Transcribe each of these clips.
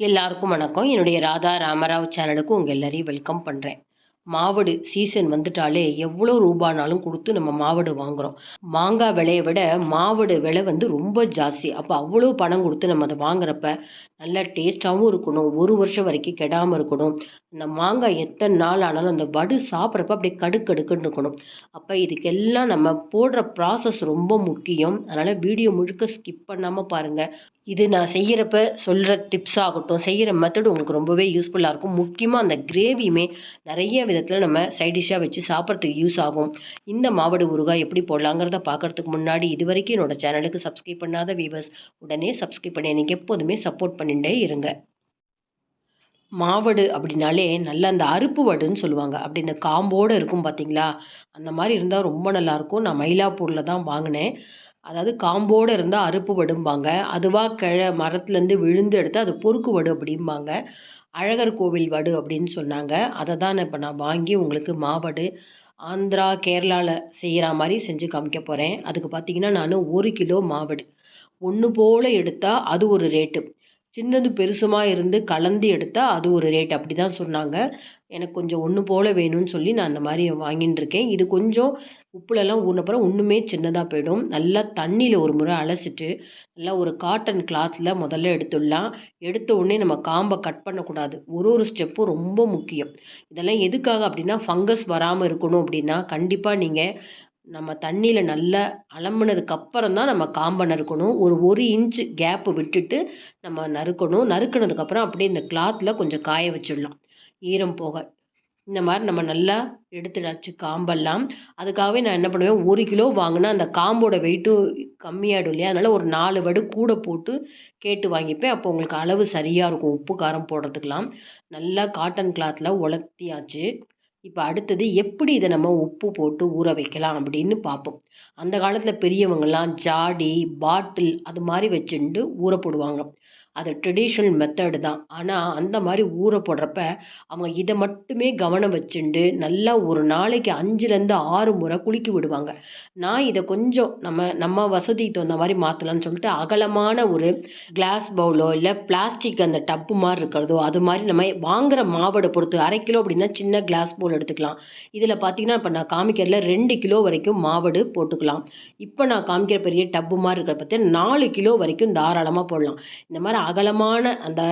எல்லாருக்கும் வணக்கம். என்னுடைய ராதா ராமராவ் சேனலுக்கு உங்கள் எல்லாரையும் வெல்கம் பண்ணுறேன் மாவடு சீசன் வந்துட்டாலே எவ்வளோ ரூபானாலும் கொடுத்து நம்ம மாவடு வாங்குகிறோம் மாங்காய் விலையை விட மாவடு விலை வந்து ரொம்ப ஜாஸ்தி. அப்போ அவ்வளோ பணம் கொடுத்து நம்ம அதை வாங்குறப்ப நல்லா டேஸ்ட்டாகவும் இருக்கணும். ஒரு வருஷம் வரைக்கும் கெடாமல் இருக்கணும். இந்த மாங்காய் எத்தனை நாள் ஆனாலும் அந்த வடு சாப்பிட்றப்ப அப்படியே கடுக்கடுக்குன்னு இருக்கணும். அப்போ இதுக்கெல்லாம் நம்ம போடுற ப்ராசஸ் ரொம்ப முக்கியம். அதனால் வீடியோ முழுக்க ஸ்கிப் பண்ணாமல் பாருங்கள் இது நான் செய்கிறப்ப சொல்கிற டிப்ஸ் ஆகட்டும் செய்கிற மெத்தட் உங்களுக்கு ரொம்பவே யூஸ்ஃபுல்லாக இருக்கும். முக்கியமாக அந்த கிரேவியுமே நிறைய விதத்தில் நம்ம சைடிஷ்ஷாக வச்சு சாப்பிட்றதுக்கு யூஸ் ஆகும். இந்த மாவடு ஊறுகாய் எப்படி போடலாங்கிறத பார்க்குறதுக்கு முன்னாடி இது வரைக்கும் என்னோட சேனலுக்கு சப்ஸ்கிரைப் பண்ணாத வியூவர்ஸ் உடனே சப்ஸ்கிரைப் பண்ணி எனக்கு எப்போதுமே சப்போர்ட் பண்ணிகிட்டே இருங்க. மாவடு அப்படின்னாலே நல்ல அந்த அருப்பு வடுன்னு சொல்லுவாங்க. அப்படி இந்த காம்போடு இருக்கும் பார்த்தீங்களா அந்த மாதிரி இருந்தால் ரொம்ப நல்லாயிருக்கும் நான் மயிலாப்பூரில் தான் வாங்கினேன். அதாவது காம்போடு இருந்தால் அறுப்பு வடும்பாங்க. அதுவாக கிழ மரத்துலேருந்து விழுந்து எடுத்து அது பொறுக்கு வடு அப்படிம்பாங்க. அழகர் கோவில் வடு அப்படின்னு சொன்னாங்க. அதை தான் இப்போ நான் வாங்கி உங்களுக்கு மாவடு ஆந்திரா கேரளாவில் செய்கிற மாதிரி செஞ்சு காமிக்க போகிறேன் அதுக்கு பார்த்தீங்கன்னா நான் ஒரு கிலோ மாவடு. ஒன்று போல் எடுத்தால் அது ஒரு ரேட்டு. சின்னது பெருசுமா இருந்து கலந்து எடுத்தால் அது ஒரு ரேட் அப்படி தான் சொன்னாங்க. எனக்கு கொஞ்சம் ஒன்று போல் வேணும்னு சொல்லி நான் அந்த மாதிரி வாங்கின்னு இருக்கேன். இது கொஞ்சம் உப்புலெல்லாம் ஊறினப்புறம் ஒன்றுமே சின்னதாக போயிடும். நல்லா தண்ணியில் ஒரு முறை அலசிட்டு நல்லா ஒரு காட்டன் கிளாத்தில் முதல்ல எடுத்துடலாம். எடுத்த உடனே நம்ம காம்பை கட் பண்ணக்கூடாது. ஒரு ஒரு ஸ்டெப்பும் ரொம்ப முக்கியம். இதெல்லாம் எதுக்காக அப்படின்னா ஃபங்கஸ் வராமல் இருக்கணும் அப்படின்னா கண்டிப்பாக நீங்கள் நம்ம தண்ணியில் நல்லா அலம்புனதுக்கு அப்புறம் தான் நம்ம காம்பை நறுக்கணும். ஒரு ஒரு இன்ச்சு கேப்பு விட்டுட்டு நம்ம நறுக்கணும். நறுக்கினதுக்கப்புறம் அப்படியே இந்த கிளாத்தில் கொஞ்சம் காய வச்சிடலாம். ஈரம் போக. இந்த மாதிரி நம்ம நல்லா எடுத்துடாச்சு காம்பெல்லாம். அதுக்காகவே நான் என்ன பண்ணுவேன்? ஒரு கிலோ வாங்கினா அந்த காம்போட வெயிட்டும் கம்மியாகிடும் இல்லையா? அதனால் ஒரு நாலு வடு கூட போட்டு கேட்டு வாங்கிப்பேன். அப்போ உங்களுக்கு அளவு சரியாக இருக்கும். உப்பு காரம் போடுறதுக்கெலாம் நல்லா காட்டன் கிளாத்தில் உலர்த்தியாச்சு. இப்போ அடுத்தது எப்படி இதை நம்ம உப்பு போட்டு ஊற வைக்கலாம் அப்படின்னு பார்ப்போம். அந்த காலத்தில் பெரியவங்கள்லாம் ஜாடி பாட்டில் அது மாதிரி வச்சுட்டு ஊற போடுவாங்க. அது ட்ரெடிஷ்னல் மெத்தடு தான். ஆனால் அந்த மாதிரி ஊற போடுறப்ப அவங்க இதை மட்டுமே கவனம் வச்சுண்டு நல்லா ஒரு நாளைக்கு அஞ்சுலேருந்து ஆறு முறை குளிக்க விடுவாங்க. நான் இதை கொஞ்சம் நம்ம நம்ம வசதிக்கு தகுந்த மாதிரி மாற்றலான்னு சொல்லிட்டு அகலமான ஒரு கிளாஸ் பவுலோ இல்லை பிளாஸ்டிக் அந்த டப்பு மாதிரி இருக்கிறதோ அது மாதிரி நம்ம வாங்குகிற மாவடை பொறுத்து அரை கிலோ அப்படின்னா சின்ன கிளாஸ் பவுல் எடுத்துக்கலாம். இதில் பார்த்தீங்கன்னா இப்போ நான் காமிக்கிறதுல ரெண்டு கிலோ வரைக்கும் மாவடு போட்டுக்கலாம். இப்போ நான் காமிக்கிற பெரிய டப்பு மாதிரி இருக்கிற பார்த்தீங்கன்னா நாலு கிலோ வரைக்கும் தாராளமாக போடலாம். இந்த மாதிரி அகலமான அந்த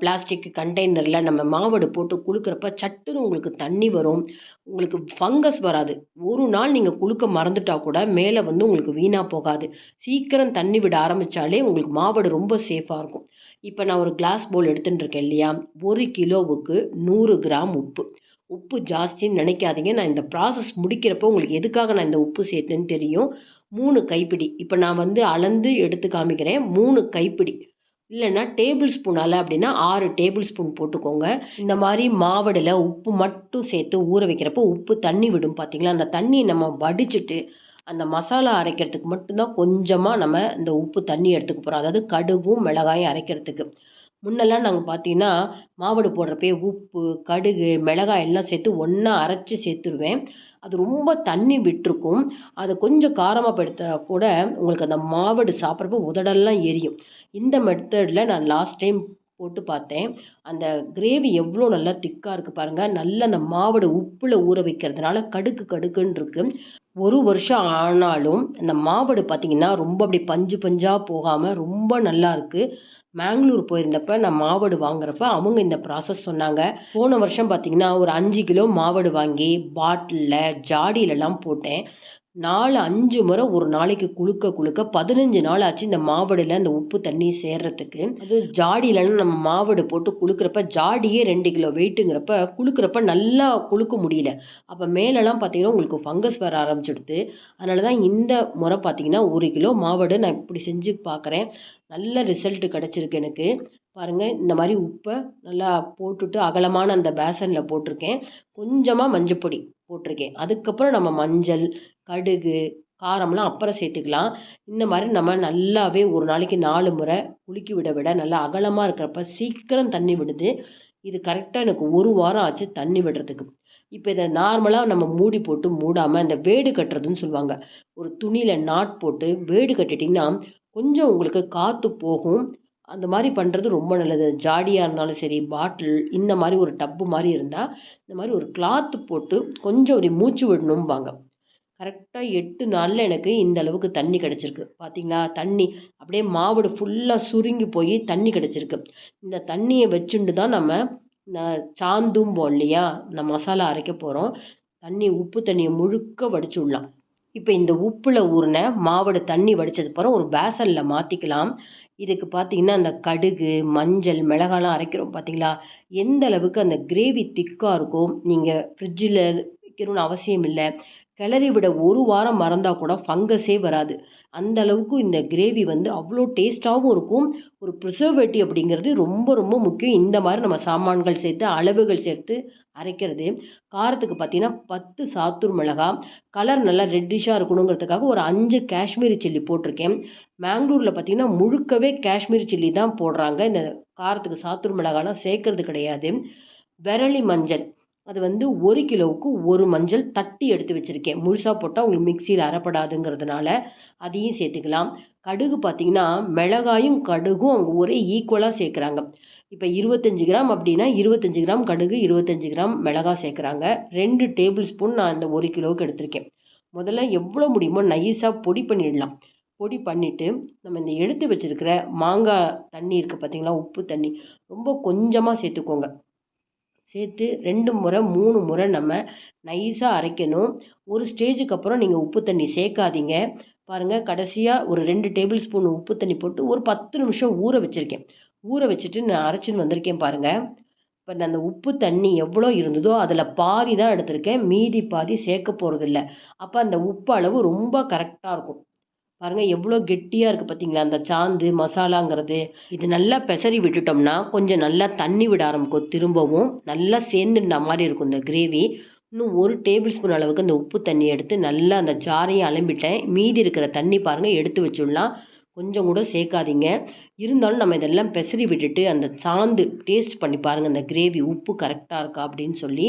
பிளாஸ்டிக் கண்டெய்னரில் நம்ம மாவடு போட்டு குளுக்கிறப்ப சட்டுன்னு உங்களுக்கு தண்ணி வரும். உங்களுக்கு ஃபங்கஸ் வராது. ஒரு நாள் நீங்கள் குளுக்க மறந்துட்டா கூட மேலே வந்து உங்களுக்கு வீணாக போகாது. சீக்கிரம் தண்ணி விட ஆரம்பித்தாலே உங்களுக்கு மாவடு ரொம்ப சேஃபாக இருக்கும். இப்போ நான் ஒரு கிளாஸ் போல் எடுத்துகிட்டு இருக்கேன் இல்லையா? ஒரு கிலோவுக்கு நூறு கிராம் உப்பு. உப்பு ஜாஸ்தின்னு நினைக்காதீங்க. நான் இந்த ப்ராசஸ் முடிக்கிறப்போ உங்களுக்கு எதுக்காக நான் இந்த உப்பு சேர்த்தேன்னு தெரியும். மூணு கைப்பிடி. இப்போ நான் வந்து அளந்து எடுத்து காமிக்கிறேன். மூணு கைப்பிடி. இல்லைன்னா டேபிள் ஸ்பூனால் அப்படின்னா ஆறு டேபிள் ஸ்பூன் போட்டுக்கோங்க. இந்த மாதிரி மாவடில் உப்பு மட்டும் சேர்த்து ஊற வைக்கிறப்போ உப்பு தண்ணி விடும் பார்த்தீங்களா அந்த தண்ணியை நம்ம வடிச்சிட்டு அந்த மசாலா அரைக்கிறதுக்கு மட்டும்தான் கொஞ்சமாக நம்ம இந்த உப்பு தண்ணி எடுத்துக்க போகிறோம் அதாவது கடுகும் மிளகாயும் அரைக்கிறதுக்கு. முன்னெல்லாம் நாங்கள் பார்த்தீங்கன்னா மாவடு போடுறப்பே உப்பு கடுகு மிளகாய் எல்லாம் சேர்த்து ஒன்றா அரைச்சி சேர்த்துருவேன். அது ரொம்ப தண்ணி விட்டுருக்கும். அதை கொஞ்சம் காரமப்படுத்த கூட உங்களுக்கு அந்த மாவடு சாப்பிட்றப்ப உதடெல்லாம் எரியும். இந்த மெத்தடில் நான் லாஸ்ட் டைம் போட்டு பார்த்தேன். அந்த கிரேவி எவ்வளோ நல்லா திக்காக இருக்குது பாருங்கள் நல்ல அந்த மாவடு உப்பில் ஊற வைக்கிறதுனால கடுக்கு கடுக்குன்னு இருக்குது ஒரு வருஷம் ஆனாலும் அந்த மாவடு பார்த்திங்கன்னா ரொம்ப அப்படி பஞ்சு பஞ்சாக போகாமல் ரொம்ப நல்லா இருக்குது மேங்களூர் போயிருந்தப்ப நான் மாவடு வாங்குறப்ப அவங்க இந்த ப்ராசஸ் சொன்னாங்க. போன வருஷம் பார்த்திங்கன்னா ஒரு அஞ்சு கிலோ மாவடு வாங்கி பாட்டிலில் ஜாடியிலலாம் போட்டேன். நாலு அஞ்சு முறை ஒரு நாளைக்கு குளுக்க குளுக்க பதினஞ்சு நாள் ஆச்சு இந்த மாவடில் அந்த உப்பு தண்ணி சேர்றதுக்கு. அது ஜாடியிலன்னு நம்ம மாவடு போட்டு குளுக்கிறப்ப ஜாடியே ரெண்டு கிலோ வெயிட்டுங்கிறப்ப குளுக்கிறப்ப நல்லா குளுக்க முடியல. அப்போ மேலெல்லாம் பார்த்தீங்கன்னா உங்களுக்கு ஃபங்கஸ் வர ஆரம்பிச்சிடுது அதனால தான் இந்த முறை பார்த்தீங்கன்னா ஒரு கிலோ மாவடு நான் இப்படி செஞ்சு பார்க்குறேன் நல்ல ரிசல்ட்டு கிடச்சிருக்கு எனக்கு. பாருங்கள் இந்த மாதிரி உப்பை நல்லா போட்டுட்டு அகலமான அந்த பேசனில் போட்டிருக்கேன். கொஞ்சமாக மஞ்சப்பொடி போட்டிருக்கேன். அதுக்கப்புறம் நம்ம மஞ்சள் கடுகு காரம்லாம் அப்புறம் சேர்த்துக்கலாம். இந்த மாதிரி நம்ம நல்லாவே ஒரு நாளைக்கு நாலு முறை குலுக்கி விட விட நல்லா அகலமாக இருக்கிறப்ப சீக்கிரம் தண்ணி விடுது. இது கரெக்டாக எனக்கு ஒரு வாரம் ஆச்சு தண்ணி விடுறதுக்கு. இப்போ இதை நார்மலாக நம்ம மூடி போட்டு மூடாமல் இந்த வேடு கட்டுறதுன்னு சொல்லுவாங்க. ஒரு துணியில் நாட் போட்டு வேடு கட்டிட்டிங்கன்னா கொஞ்சம் உங்களுக்கு காற்று போகும். அந்த மாதிரி பண்ணுறது ரொம்ப நல்லது. ஜாடியாக இருந்தாலும் சரி பாட்டில் இந்த மாதிரி ஒரு டப்பு மாதிரி இருந்தால் இந்த மாதிரி ஒரு கிளாத்து போட்டு கொஞ்சம் ஒரு மூச்சு விடணும்பாங்க. கரெக்டாக எட்டு நாளில் எனக்கு இந்த அளவுக்கு தண்ணி கிடச்சிருக்கு. பார்த்தீங்களா தண்ணி அப்படியே மாவடு ஃபுல்லாக சுருங்கி போய் தண்ணி கிடச்சிருக்கு. இந்த தண்ணியை வச்சுட்டு தான் நம்ம இந்த சாந்தும்போம் இல்லையா? இந்த மசாலா அரைக்க போகிறோம் தண்ணி உப்பு தண்ணியை முழுக்க வடிச்சு விடலாம். இப்போ இந்த உப்பில் ஊறின மாவடு தண்ணி வடித்ததுக்கப்புறம் ஒரு பேசனில் மாற்றிக்கலாம் இதுக்கு பார்த்தீங்கன்னா அந்த கடுகு மஞ்சள் மிளகாலாம் அரைக்கிறோம் பார்த்தீங்களா எந்த அளவுக்கு அந்த கிரேவி திக்காக இருக்கும் நீங்கள் ஃப்ரிட்ஜில் வைக்கணும்னு அவசியம் இல்லை. கிளறி விட ஒரு வாரம் மறந்தால் கூட ஃபங்கஸே வராது. அந்த அளவுக்கு இந்த கிரேவி வந்து அவ்வளோ டேஸ்ட்டாகவும் இருக்கும். ஒரு ப்ரிசர்வேட்டிவ் அப்படிங்கிறது ரொம்ப ரொம்ப முக்கியம். இந்த மாதிரி நம்ம சாமான்கள் சேர்த்து அளவுகள் சேர்த்து அரைக்கிறது. காரத்துக்கு பார்த்தீங்கன்னா பத்து சாத்தூர் மிளகா. கலர் நல்லா ரெட்டிஷாக இருக்கணுங்கிறதுக்காக ஒரு அஞ்சு காஷ்மீரி சில்லி போட்டிருக்கேன். மேங்களூரில் பார்த்தீங்கன்னா முழுக்கவே காஷ்மீரி சில்லி தான் போடுறாங்க. இந்த காரத்துக்கு சாத்தூர் மிளகாலாம் சேர்க்கறது கிடையாது. விரலி மஞ்சள். அது வந்து ஒரு கிலோவுக்கு ஒரு மஞ்சள் தட்டி எடுத்து வச்சுருக்கேன். முழுசாக போட்டால் உங்களுக்கு மிக்சியில் அறப்படாதுங்கிறதுனால அதையும் சேர்த்துக்கலாம். கடுகு பார்த்திங்கன்னா மிளகாயும் கடுகும் அவங்க ஒரே ஈக்குவலாக சேர்க்குறாங்க. இப்போ இருபத்தஞ்சி கிராம் அப்படின்னா இருபத்தஞ்சி கிராம் கடுகு இருபத்தஞ்சி கிராம் மிளகா சேர்க்குறாங்க. ரெண்டு டேபிள் ஸ்பூன் நான் இந்த ஒரு கிலோவுக்கு எடுத்திருக்கேன். முதல்ல எவ்வளோ முடியுமோ நைஸாக பொடி பண்ணிடலாம். பொடி பண்ணிவிட்டு நம்ம இந்த எடுத்து வச்சுருக்கிற மாங்காய் தண்ணி இருக்குது பார்த்திங்களா உப்பு தண்ணி ரொம்ப கொஞ்சமாக சேர்த்துக்கோங்க. சேர்த்து ரெண்டு முறை மூணு முறை நம்ம நைஸாக அரைக்கணும். ஒரு ஸ்டேஜுக்கு அப்புறம் நீங்கள் உப்பு தண்ணி சேர்க்காதீங்க. பாருங்கள் கடைசியாக ஒரு ரெண்டு டேபிள் ஸ்பூன் உப்பு தண்ணி போட்டு ஒரு பத்து நிமிஷம் ஊற வச்சுருக்கேன். ஊற வச்சுட்டு நான் அரைச்சின்னு வந்திருக்கேன் பாருங்கள் இப்போ நான் அந்த உப்பு தண்ணி எவ்வளோ இருந்ததோ அதில் பாதி தான் எடுத்திருக்கேன். மீதி பாதி சேர்க்க போகிறதில்ல அப்போ அந்த உப்பு அளவு ரொம்ப கரெக்டாக இருக்கும். பாருங்கள் எவ்வளோ கெட்டியாக இருக்குது பார்த்தீங்களா அந்த சாந்து மசாலாங்கிறது. இது நல்லா பெசரி விட்டுட்டோம்னா கொஞ்சம் நல்லா தண்ணி விட ஆரம்பிக்கும். திரும்பவும் நல்லா சேர்ந்துட்ட மாதிரி இருக்கும் இந்த கிரேவி. இன்னும் ஒரு டேபிள் ஸ்பூன் அளவுக்கு அந்த உப்பு தண்ணி எடுத்து நல்லா அந்த சாரையும் அலம்பிட்டேன். மீதி இருக்கிற தண்ணி பாருங்கள் எடுத்து வச்சுடலாம். கொஞ்சம் கூட சேர்க்காதீங்க. இருந்தாலும் நம்ம இதெல்லாம் பெசரி விட்டுட்டு அந்த சாந்து டேஸ்ட் பண்ணி பாருங்கள் அந்த கிரேவி உப்பு கரெக்டாக இருக்கா அப்படின்னு சொல்லி.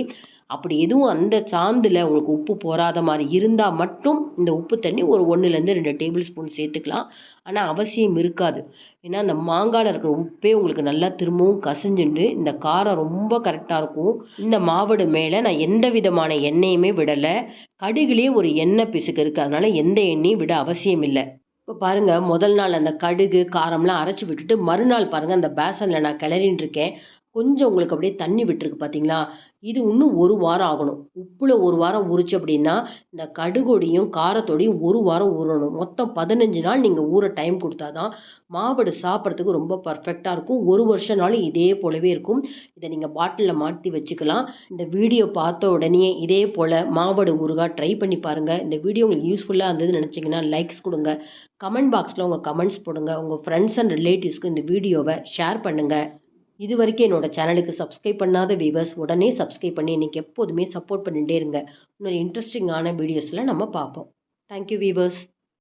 அப்படி எதுவும் அந்த சாந்தில் உங்களுக்கு உப்பு போகாத மாதிரி இருந்தால் மட்டும் இந்த உப்பு தண்ணி ஒரு ஒன்றுலேருந்து ரெண்டு டேபிள் ஸ்பூன் சேர்த்துக்கலாம். ஆனால் அவசியம் இருக்காது. ஏன்னா அந்த மாங்காயில் இருக்கிற உப்பே உங்களுக்கு நல்லா திரும்பவும் கசிஞ்சுண்டு இந்த காரம் ரொம்ப கரெக்டாக இருக்கும். இந்த மாவடு மேலே நான் எந்த விதமான எண்ணெயுமே விடலை. கடுகுலேயே ஒரு எண்ணெய் பிசுக்கு இருக்குது அதனால் எந்த எண்ணெயும் விட அவசியம் இல்லை. இப்போ பாருங்கள் முதல் நாள் அந்த கடுகு காரம்லாம் அரைச்சி விட்டுட்டு மறுநாள் பாருங்கள் அந்த பேசனில் நான் கிளறின்னு இருக்கேன். கொஞ்சம் உங்களுக்கு அப்படியே தண்ணி விட்டுருக்கு பார்த்தீங்களா இது இன்னும் ஒரு வாரம் ஆகணும். உப்பில் ஒரு வாரம் உரிச்சு அப்படின்னா இந்த கடுகொடியும் காரத்தோடையும் ஒரு வாரம் ஊறணும். மொத்தம் பதினஞ்சு நாள் நீங்கள் ஊற டைம் கொடுத்தா தான் மாவடு சாப்பிட்றதுக்கு ரொம்ப பர்ஃபெக்டாக இருக்கும். ஒரு வருஷம் நாளும் இதே போலவே இருக்கும். இதை நீங்கள் பாட்டிலில் மாற்றி வச்சுக்கலாம். இந்த வீடியோ பார்த்த உடனே இதே போல் மாவடு ஊறுகாய் ட்ரை பண்ணி பாருங்கள் இந்த வீடியோ உங்களுக்கு யூஸ்ஃபுல்லாக இருந்ததுன்னு நினச்சிங்கன்னா லைக்ஸ் கொடுங்க. கமெண்ட் பாக்ஸில் உங்கள் கமெண்ட்ஸ் போடுங்க. உங்கள் ஃப்ரெண்ட்ஸ் அண்ட் ரிலேட்டிவ்ஸ்க்கு இந்த வீடியோவை ஷேர் பண்ணுங்கள் இது வரைக்கும் என்னோடய சேனலுக்கு சப்ஸ்கிரைப் பண்ணாத வீவர்ஸ் உடனே சப்ஸ்கிரைப் பண்ணி இன்றைக்கி எப்போதுமே சப்போர்ட் பண்ணிகிட்டே இருங்க. இன்னொரு இன்ட்ரெஸ்டிங்கான வீடியோஸில் நம்ம பார்ப்போம். Thank you viewers